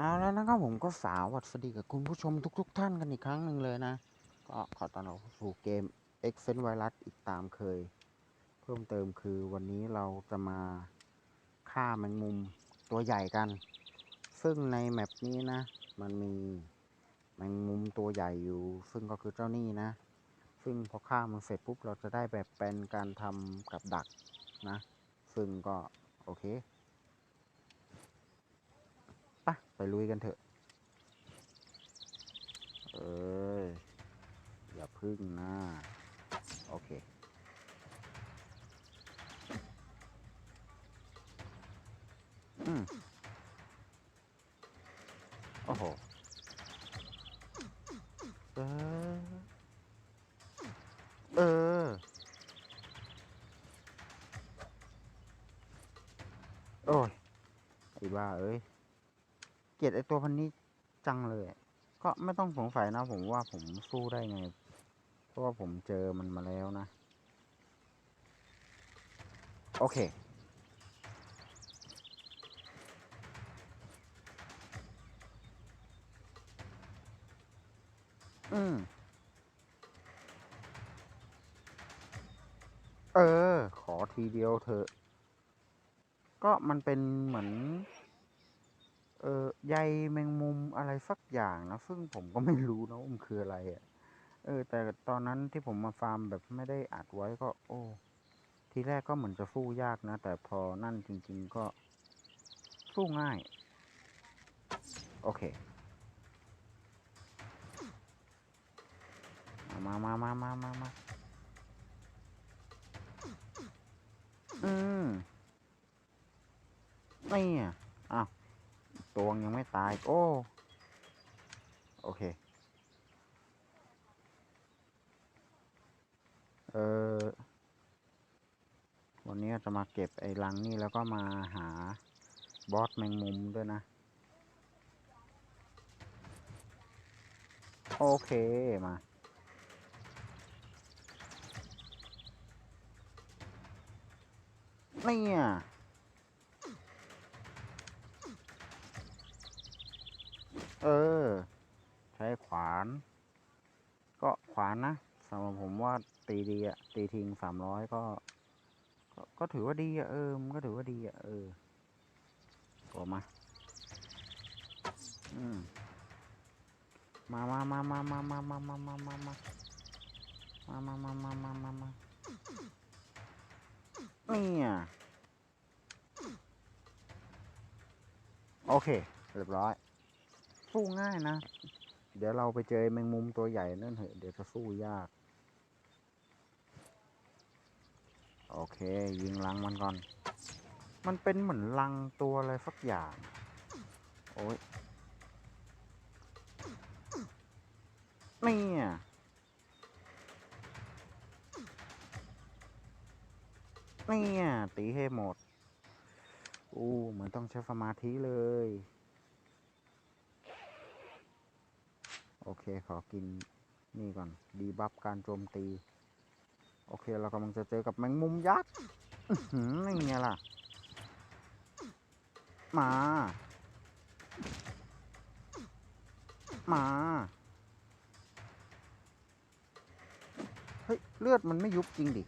เอาแล้วนะครับผมก็สาวัสดีกับคุณผู้ชมทุก ๆ ท่านกันอีกครั้งหนึ่งเลยนะ ก็ขอต้อนรับเข้าสู่เกม X f e n Virus อีกตามเคย เพิ่มเติมคือวันนี้เราจะมาฆ่าแมงมุมตัวใหญ่กัน ซึ่งในแมปนี้นะ มันมีแมงมุมตัวใหญ่อยู่ ซึ่งก็คือเจ้านี่นะ ซึ่งพอฆ่ามันเสร็จปุ๊บเราจะได้แบบเป็นการทำกับดักนะ ซึ่งก็โอเค ปะไปลุยกันเถอะ เอ้ยอย่าพึ่งนะ โอเค อืมโอ้โหเออ เออ โอ้ยไอ้บ้าเอ้ย เกลียดไอตัวพันนี้จังเลย ก็ไม่ต้องสงสัยนะผมว่าผมสู้ได้ไง เพราะว่าผมเจอมันมาแล้วนะ โอเคอืม เออ ขอทีเดียวเถอะ ก็มันเป็นเหมือน เออใยแมงมุมอะไรสักอย่างนะ ซึ่งผมก็ไม่รู้นะว่ามันคืออะไรอะ่ะ เออ แต่ตอนนั้นที่ผมมาฟาร์มแบบไม่ได้อัดไว้ก็ โอ้ ทีแรกก็เหมือนจะสู้ยากนะ แต่พอนั่นจริง ๆก็สู้ง่าย โอเค มามามามามามาอืมนี่อะอ้าว ตัวยังไม่ตาย โอ้ โอเค เออวันนี้จะมาเก็บไอ้รังนี่แล้วก็มาหาบอสแมงมุมด้วยนะ โอเคมาเนี่ย เออ ใช้ขวาน ก็ขวานนะสำหรับผมว่าตีดีอะตีทิ้งสามร้อยก็ ก็ถือว่าดีอะเออมันก็ถือว่าดีอะเออโอมาอืมมามามามามามามามามามามามามามามามามามาเนี่ยโอเค เรียบร้อย สู้ง่ายนะ เดี๋ยวเราไปเจอแมงมุมตัวใหญ่นั่นเถอะเดี๋ยวจะสู้ยาก โอเค ยิงรังมันก่อน มันเป็นเหมือนรังตัวอะไรสักอย่าง โอ้ยเนี่ยเนี่ยตีให้หมดอู้เหมือนต้องใช้สมาธิเลย โอเคขอกินนี่ก่อน ดีบัฟการโจมตี โอเคเรากำลังจะเจอกับแมงมุมยักษ์อื้อหือนี่ไงล่ะ มา มา เฮ้ย เลือดมันไม่ยุบจริงดิ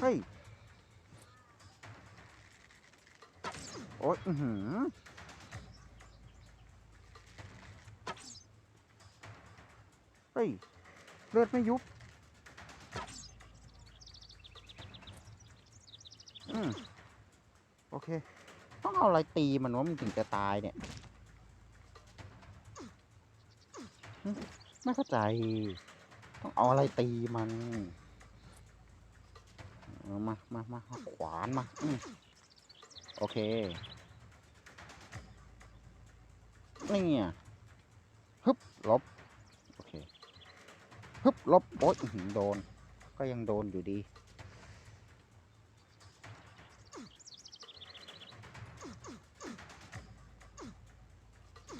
เฮ้ย โอ๊ย อือหือ เฮ้ยเลือดไม่ยุบ อืมโอเค ต้องเอาอะไรตีมันว่ามันถึงจะตายเนี่ยไม่เข้าใจ ต้องเอาอะไรตีมันมามามาขวานมาอืมโอเคนี่ไงฮึบลบ ฮึบลบโอ๊ยอื้อหือโดน ก็ยังโดนอยู่ดี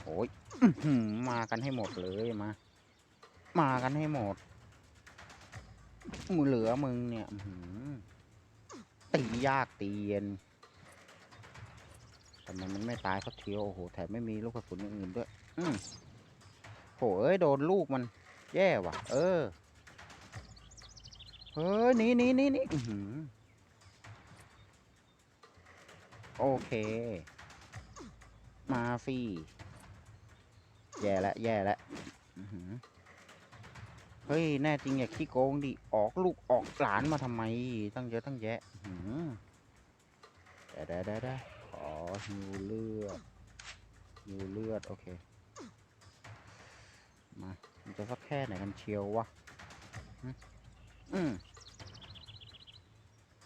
โอ้ยมากันให้หมดเลยมา มากันให้หมด มือเหลือมึงเนี่ยตียากตีเย็นแต่ำไมมันไม่ตายสักทีวโอ้โหแถมไม่มีลูกกระสุนอย่างอื่นด้วย อืมโหเอ้ย โดนลูกมัน แย่ว่ะ เออ เฮ้ยนีหนีหนีหนีอื้โอเค มาฟรีแย่แล้วแย่แล้วเฮ้ย แน่จริงอย่าขี้โกงดิ ออกลูกออกหลานมาทำไม ตั้งเยอะตั้งแยะอื้อหือเดี๋ยวเดี๋ยวเดี๋ยวเดี๋ยวขอฮิวเลือดฮิวเลือด โอเค มา มันจะสักแค่ไหนกันเชียววะ อืม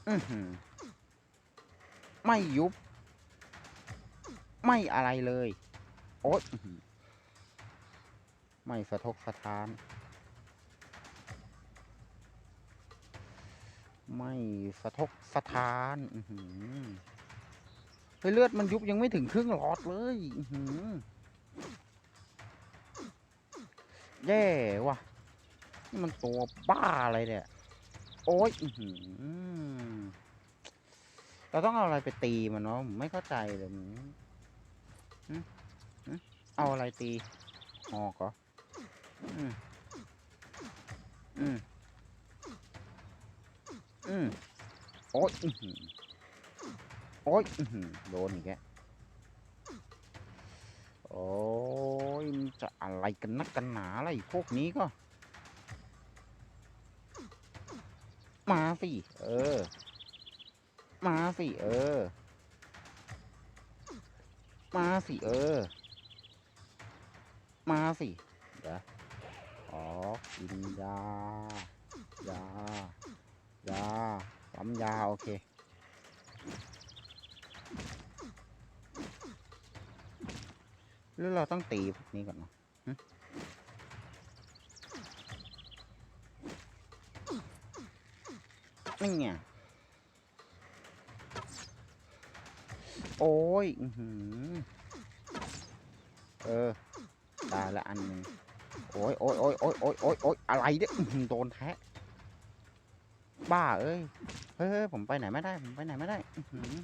อือหือไม่ยุบ ไม่อะไรเลย โอ๊ยไม่สะทกสะท้าน ไม่สะทกสะท้านอืเฮ้ยเลือดมันยุบยังไม่ถึงครึ่งหลอดเลย อือหือ แย่ว่ะนี่มันตัวบ้าอะไรเนี่ย โอ๊ยอืเราต้องเอาอะไรไปตีมันเนาะผมไม่เข้าใจเลยมเอาอะไรตีหอกเหรออืมอืมอืมโอ๊ยโอ๊ยโดนอีกแกโอ้ยมันจะอะไรกันนักกันหนาอะไรพวกนี้ก็ มาสิ เออ มาสิ เออ มาสิ เออ มาสิเดี๋ยวขอกินยายายาปั๊มยาโอเค หรือเราต้องตีพวกนี้ก่อนเนาะนี่ไงโอ้ยอือเออได้ละอันนึงโอ้ยโอ้ยโอ้ยโอ้ยโอ้ยโอ้ยโอ้ยอะไรเนี่ยโดนแทะบ้าเอ้ยเฮ้ยผมไปไหนไม่ได้ ผมไปไหนไม่ได้อือ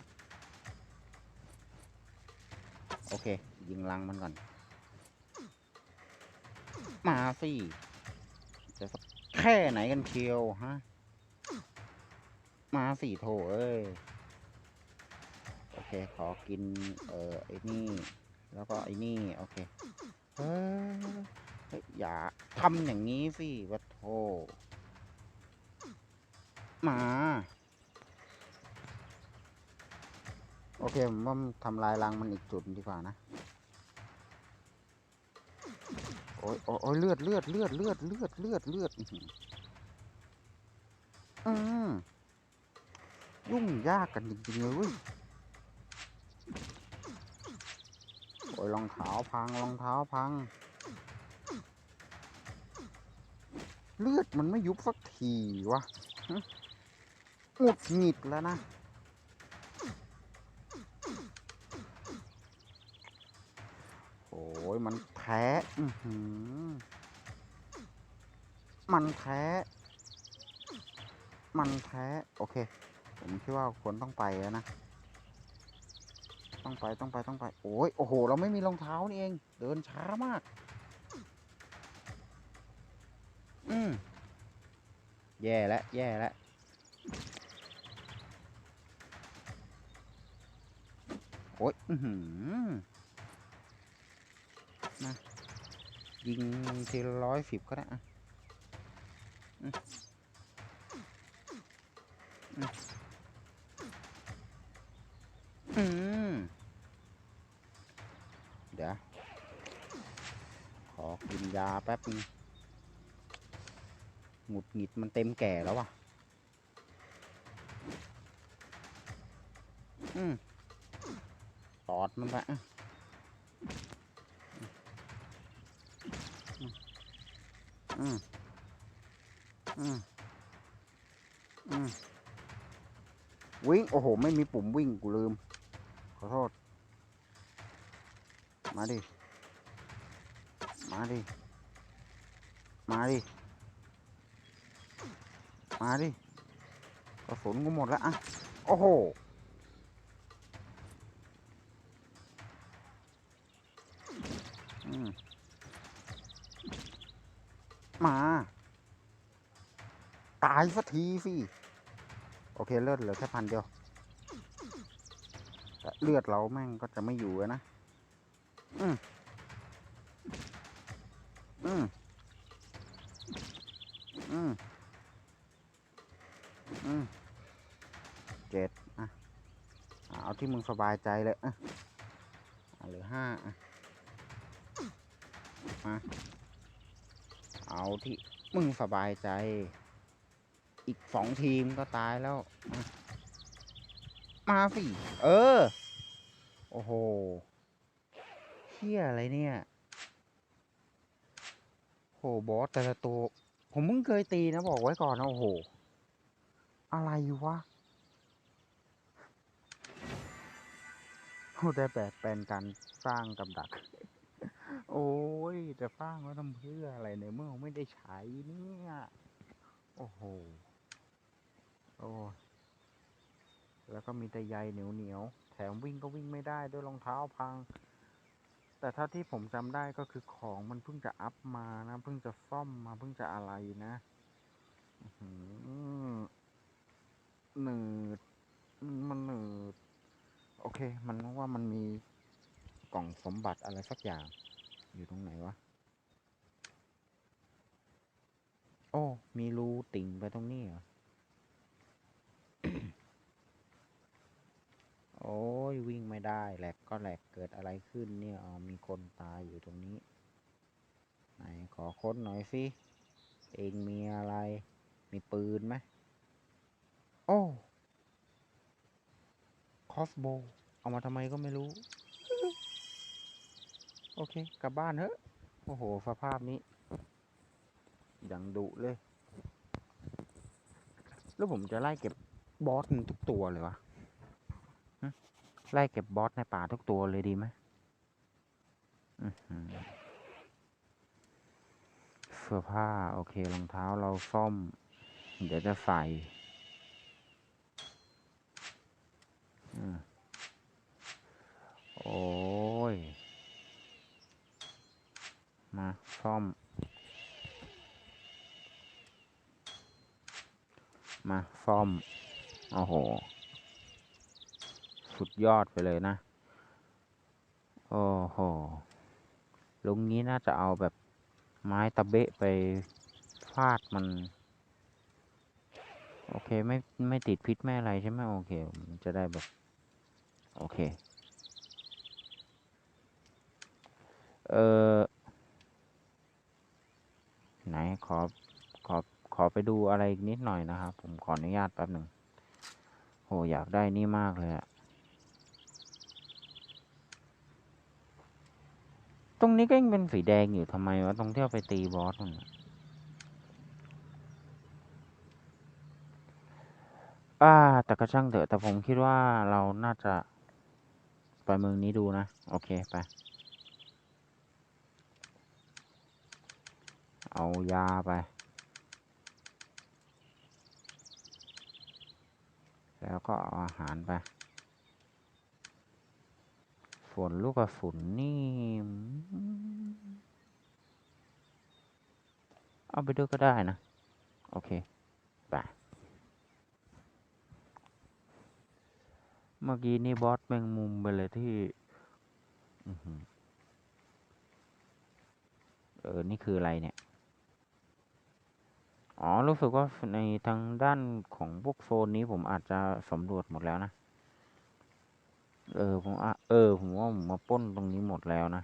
โอเค ยิงลังมันก่อน มาสิจะสักแค่ไหนกันเชียวฮะ มาสิโถเอ้ย โอเค ขอกิน เอ่อไอ้นี่ แล้วก็ไอ้นี่ โอเค เฮ้ย อย่าทำอย่างนี้สิวัดโทมา โอเคผมว่าทำลายรังมันอีกจุดดีกว่านะ อ้ยโอ้ยโอ้ยเลือดเลือดเลือดเลือดเลือดเลือดเลือดอืมยุ่งยากกันจริงๆเลยเว้ยโอ้ยรองเท้าพังรองเท้าพัง เลือดมันไม่ยุบสักทีวะหงุดหงิดแล้วนะ โอ้ ยมันแท้มันแท้ มันแท้ โอเค ผมคิดว่าควรต้องไปแล้วนะ ต้องไปต้องไปต้องไป โอ้ยโอ้โห เราไม่มีรองเท้านี่เอง เดินช้ามาก อืมแย่แล้วแย่แล้วโอ้ย อือหือ มายิงทีร้อยสิบก็ได้อะอืมอืมอืมเดี๋ยว ขอกินยาแป๊บนึงหงุดหงิดมันเต็มแก่แล้วว่ะ อืมตอดมันไปอะ อืมอืมอืมวิ่ง โอ้โห ไม่มีปุ่มวิ่ง กูลืม ขอโทษ มาดิ มาดิ มาดิ มาดิกระสุนกูหมดแล้วอะโอ้โห มา ตายสักทีสิโอเคเลือดเหลือแค่พันเดียวแต่เลือดเราแม่งก็จะไม่อยู่แล้วนะ อืมอืมอืมอืมเจ็ดอะเอาที่มึงสบายใจเลยอะอะเหลือห้าอะมา เอาที่มึงสบายใจ อีกสองทีมก็ตายแล้ว มาสิเออ โอ้โหเฮียอะไรเนี่ยโหบอสแต่ละตัว ผมเพิ่งเคยตีนะบอกไว้ก่อนนะโอ้โห อะไรวะโอ้ได้แบบแปลนการสร้างกับดัก โอ้ยจะสร้างไว้ทำเพื่ออะไรในเมื่อไม่ได้ใช้เนี่ย โอ้โห โอ้แล้วก็มีแต่ใยเหนียวเหนียว แถมวิ่งก็วิ่งไม่ได้ด้วยรองเท้าพัง แต่ถ้าที่ผมจำได้ก็คือของมันเพิ่งจะอัพมานะ เพิ่งจะซ่อมมาเพิ่งจะอะไรนะหือหนืด มันหนืด โอเค มันว่ามันมีกล่องสมบัติอะไรสักอย่าง อยู่ตรงไหนวะ โอ้ มีรูติ่งไปตรงนี้เหรอ โอ้ยวิ่งไม่ได้แหลกก็แหลกเกิดอะไรขึ้นเนี่ยอ๋อมีคนตายอยู่ตรงนี้ ไหนขอค้นหน่อยสิ เองมีอะไร มีปืนไหมโอ้ คอสโบ เอามาทำไมก็ไม่รู้ โอเค กลับบ้านเถอะ โอ้โหสภาพนี้อย่างดุเลย แล้วผมจะไล่เก็บบอสมันทุกตัวเลยวะไล่เก็บบอสในป่าทุกตัวเลยดีไหมเสื้อผ้า โอเครองเท้าเราซ่อม เดี๋ยวจะใส่ อืมโอ้ย มา ซ่อม มาซ่อม โอ้โห สุดยอดไปเลยนะ โอ้โห ลุงนี้น่าจะเอาแบบไม้ตะเบะไปฟาดมัน โอเค ไม่ ไม่ติดพิษไม่อะไรใช่ไหมโอเค มันจะได้แบบ โอเค เออ ขอขอขอไปดูอะไรอีกนิดหน่อยนะครับ ผมขออนุญาตแป๊บหนึ่งโหอยากได้นี่มากเลยอะตรงนี้ก็ยังเป็นสีแดงอยู่ทำไมวะตรงที่เอาไปตีบอสมันอ่า แต่ก็ช่างเถอะแต่ผมคิดว่าเราน่าจะ ไปเมืองนี้ดูนะ โอเค ไป เอายาไป แล้วก็เอาอาหารไปส่นลูกกระสุนนี่มเอาไปด้วยก็ได้นะ โอเคไปเมื่อกี้นี่บอสแมงมุมไปเลยที่อเออ นี่คืออะไรเนี่ย อ๋อ รู้สึกว่าในทางด้านของพวกโซนนี้ผมอาจจะสำรวจหมดแล้วนะ เออผมอะเออ ผมว่าผมมาป้นตรงนี้หมดแล้วนะ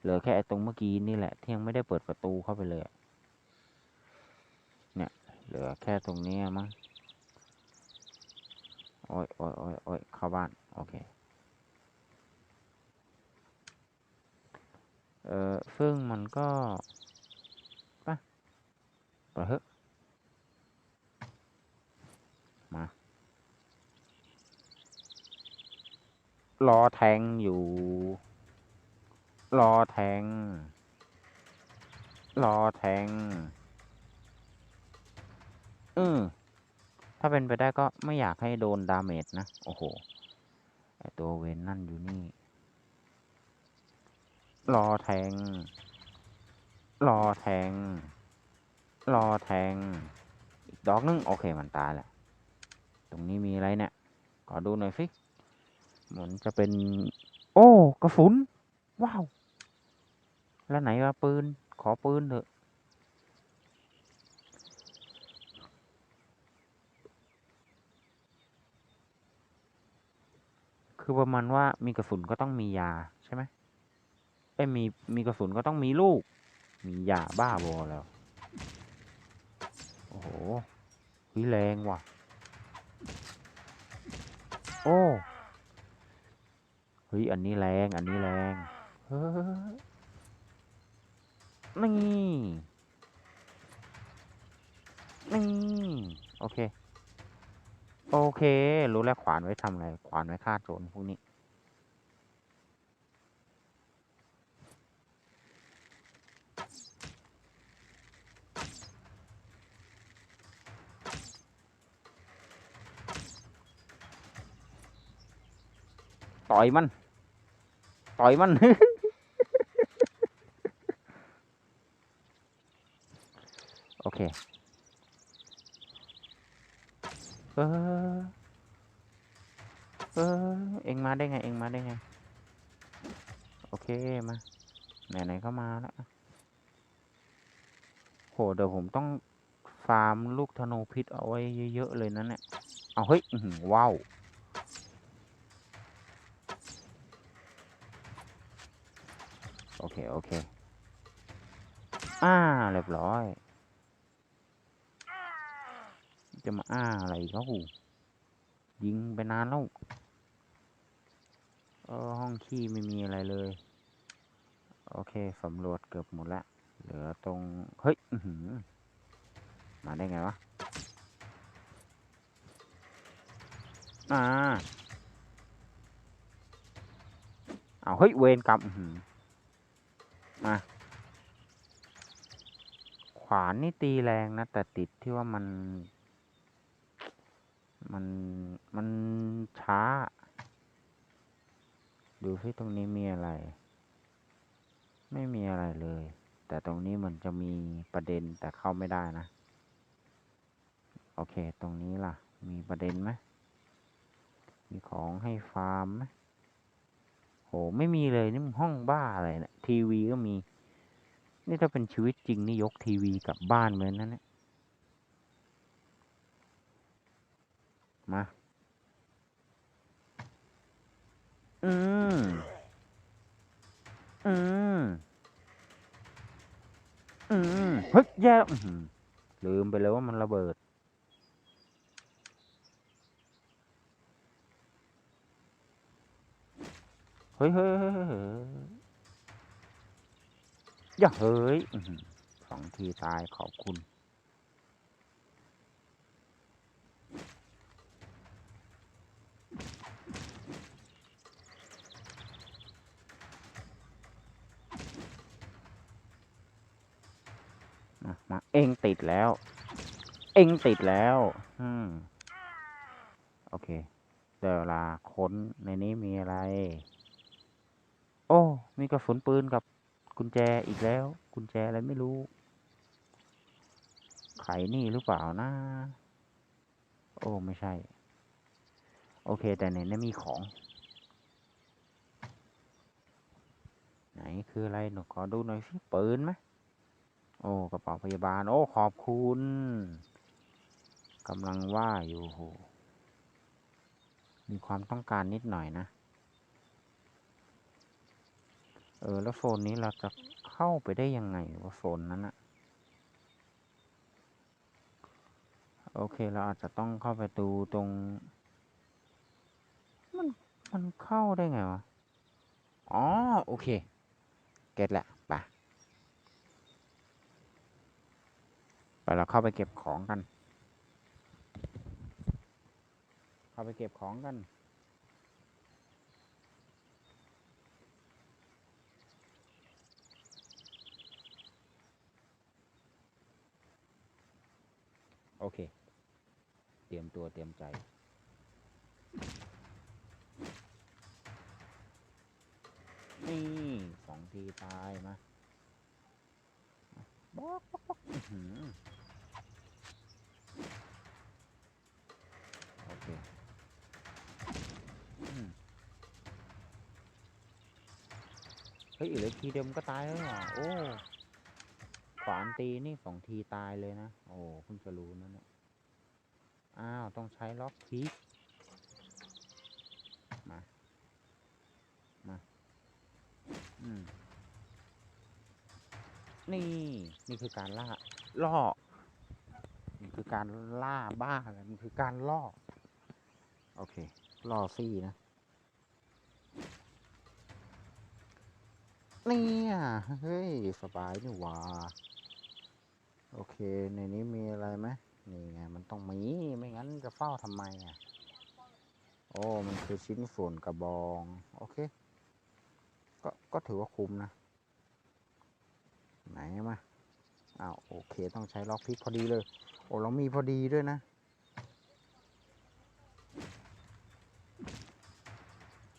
เหลือแค่ตรงเมื่อกี้นี่แหละที่ยังไม่ได้เปิดประตูเข้าไปเลย เนี่ย เหลือแค่ตรงนี้มั้ง โอ้ยโอ้ยโอ้ยโอ้ยเข้าบ้าน โอเค เออซึ่งมันก็ ไปเถอะมา รอแทงอยู่ รอแทง รอแทงอืมถ้าเป็นไปได้ก็ไม่อยากให้โดนดาเมจนะ โอ้โห ไอตัวเวนนั่นอยู่นี่ รอแทง รอแทง รอแทง อีกดอกนึง โอเคมันตายแหล้วตรงนี้มีอะไรเนี่ย ขอดูหน่อยสิเหมือนจะเป็น โอ้ กระสุน ว้าว แล้วไหนว่าปืน ขอปืนเถอะ คือประมาณว่ามีกระสุนก็ต้องมียาใช่ไหมเอ้มีมีกระสุนก็ต้องมีลูก มียาบ้าบอแล้ว หเฮ้ยแรงว่ะ โอ้เฮ้ยอันนี้แรงอันนี้แรงเฮ้ยนี่นี่โอเค โอเค รู้แล้วขวานไว้ทำอะไร ขวานไว้ฆ่าโจรพวกนี้ ต่อยมัน ต่อยมัน โอเคเออเออเอ็งมาได้ไง เอ็งมาได้ไง โอเคมา ไหนๆก็มาแล้วโหเดี๋ยวผมต้องฟาร์มลูกธนูพิษเอาไว้เยอะๆเลยนะเนี่ยเอาเฮ้ยว้าว โอเคโอเคอ่าเรียบร้อย จะมาอ้าอะไรเขายิงไปนานแล้วเออห้องขี้ไม่มีอะไรเลย โอเคสำรวจเกือบหมดแล้วเหลือตรง เฮ้ยมาได้ไงวะอ่าเอาเฮ้ย เวรกรรมอื้อหือ มา ขวานนี่ตีแรงนะ แต่ติดที่ว่ามัน มัน มันช้า ดูซิตรงนี้มีอะไร ไม่มีอะไรเลย แต่ตรงนี้มันจะมีประเด็นแต่เข้าไม่ได้นะ โอเค ตรงนี้ล่ะ มีประเด็นไหมมีของให้ฟาร์มไหม โหไม่มีเลยนี่มันห้องบ้าอะไรเนะี่ยทีวีก็มี นี่ถ้าเป็นชีวิตจริงนี่ยกทีวีกลับบ้านเหมือนนั่นนี่ยมา อืม อืม อืมเฮ้ยแย่ลืมไปเลยว่ามันระเบิด เฮ้ยเฮ้ยเฮ้ยเฮ้ยอย่าเฮ้ยสองทีตายขอบคุณมามาเองติดแล้ว เองติดแล้ว อืม โอเค เดี๋ยวลาค้นในนี้มีอะไร โอ้ มีกระสุนปืนกับกุญแจอีกแล้ว กุญแจอะไรไม่รู้ ไขนี่หรือเปล่านะ โอ้ไม่ใช่ โอเค แต่ในนี้มีของ ไหนคืออะไรหนูขอดูหน่อยสิปืนไหมโอ้กระเป๋าพยาบาล โอ้ ขอบคุณกำลังว่าอยู่ มีความต้องการนิดหน่อยนะ เออ แล้วโซนนี้เราจะเข้าไปได้ยังไงว่าโซนนั้นอะโอเค เราอาจจะต้องเข้าไปดูตรง มัน มันเข้าได้ไงวะ อ๋อ โอเค เก็ตแหละไปไปเราเข้าไปเก็บของกัน เข้าไปเก็บของกัน โอเค เตรียมตัวเตรียมใจ นี่สองทีตายมาบอกบอกบอกโอเคเฮ้ยเหลือทีเดิมก็ตายแล้วอะโอ้ วานตีนี่สองทีตายเลยนะ โอ้เพิ่งจะรู้นะเนี่ยอ้าว ต้องใช้ล็อกพิกมา มา อืม นี่ นี่คือการล่า ล่อ นี่คือการล่าบ้าเลยมันคือการล่อ โอเค ล่อซี่นะเนี่ยเฮ้ย สบายนี่หว่า โอเค ในนี้มีอะไรไหมนี่ไงมันต้องมี ไม่งั้นจะเฝ้าทำไมอะ โอ้ มันคือชิ้นส่วนกระบอง โอเค ก็ก็ถือว่าคุ้มนะ ไหนมาอ้าวโอเค ต้องใช้ล็อกพิกพอดีเลย โอ้ เรามีพอดีด้วยนะ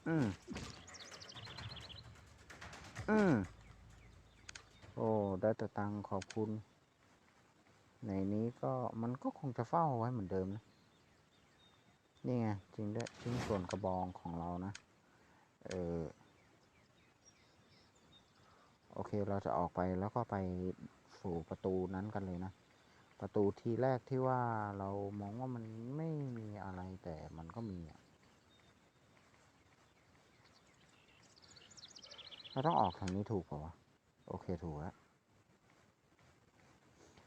อืมอืมโอ้ ได้แต่ตังขอบคุณ ในนี้ก็มันก็คงจะเฝ้าไว้เหมือนเดิมนะ นี่ไงจริงด้วยชิ้นส่วนกระบองของเรานะ เออ โอเคเราจะออกไปแล้วก็ไปสู่ประตูนั้นกันเลยนะ ประตูที่แรกที่ว่าเรามองว่ามันไม่มีอะไรแต่มันก็มีอะเราต้องออกทางนี้ถูกเปล่าวะ โอเคถูกแล้ว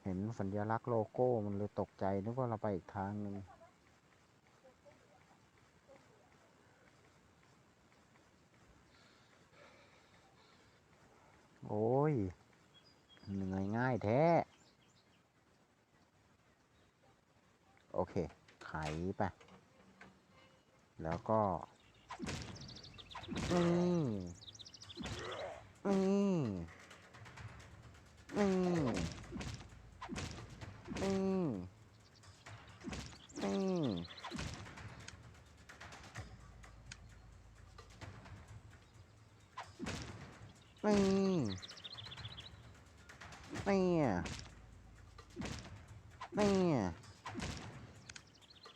เห็นสัญลักษณ์โลโก้มันเลยตกใจนึกว่าเราไปอีกทางหนึ่งโอ้ยเหนื่อยง่ายแท้ โอเค ไขไป แล้วก็นี่นี่นี่นี่นี่ อืมอืมนี่นี่นี่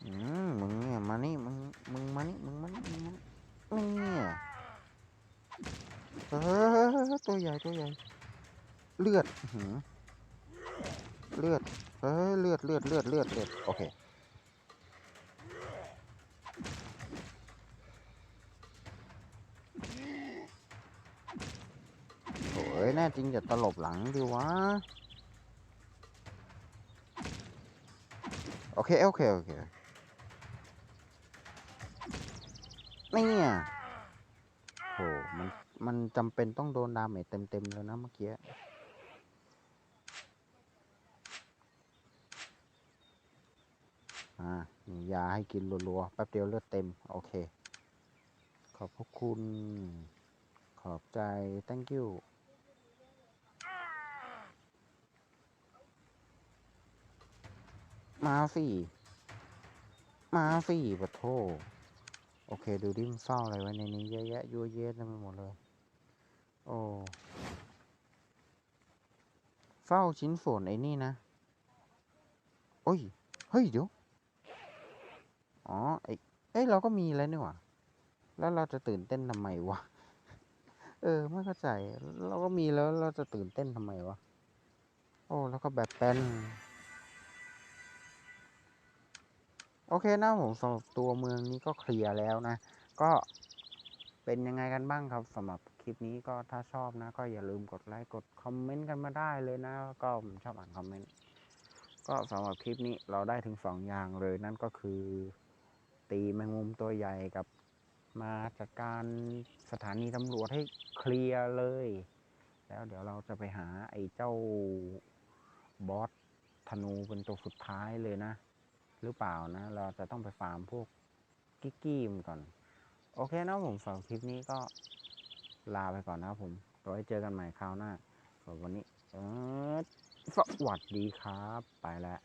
อืมมึงเนี่ยมานี่มึงมึงมานี่มึงมานี่มึงมานี่นี่เออตัวใหญ่ตัวใหญ่เลือดหือเลือด ฮ้ยเลือดเลือดเลือดเลือดเลือดโอเคโอ้ยแน่จริงอย่าตลบหลังดิวะ โอเค โอเค โอเคนี่อะโหมัน มันจำเป็นต้องโดนดาเมจเต็มๆเลยนะเมื่อกี้ อ่ามียาให้กินรัวๆ แป๊บเดียวเลือดเต็ม โอเค ขอบพระคุณ ขอบใจ thank you มาสิมาสิปะโท โอเค ดูดิมันเฝ้าอะไรไว้ในนี้เยอะแยะยั่วเยะเต็มไปหมดเลย โอ้เฝ้าชิ้นส่วนไอ้นี่นะ โอ้ย เฮ้ย เดี๋ยว อ๋อไอเอ้ยเราก็มีแล้วนี่หว่าแล้วเราจะตื่นเต้นทำไมวะ เออ ไม่เข้าใจ เราก็มีแล้วเราจะตื่นเต้นทำไมวะ โอ้ แล้วก็แบบเป็นโอเคนะผมสำหรับตัวเมืองนี้ก็เคลียร์แล้วนะ ก็เป็นยังไงกันบ้างครับสำหรับคลิปนี้ก็ถ้าชอบนะ ก็อย่าลืมกดไลค์กดคอมเมนต์กันมาได้เลยนะ ก็ผมชอบอ่านคอมเมนต์ก็สำหรับคลิปนี้เราได้ถึงสองอย่างเลยนั่นก็คือ ตีแมงมุมตัวใหญ่กับมาจัดการสถานีตำรวจให้เคลียร์เลย แล้วเดี๋ยวเราจะไปหาไอ้เจ้าบอสธนูเป็นตัวสุดท้ายเลยนะ หรือเปล่านะ เราจะต้องไปฟาร์มพวกกิ๊กกี้มก่อน โอเคนะผมสำหรับคลิปนี้ก็ลาไปก่อนนะครับผมไว้เจอกันใหม่คราวหน้าส่วนวันนี้ เออสวัสดีครับ ไปแล้ว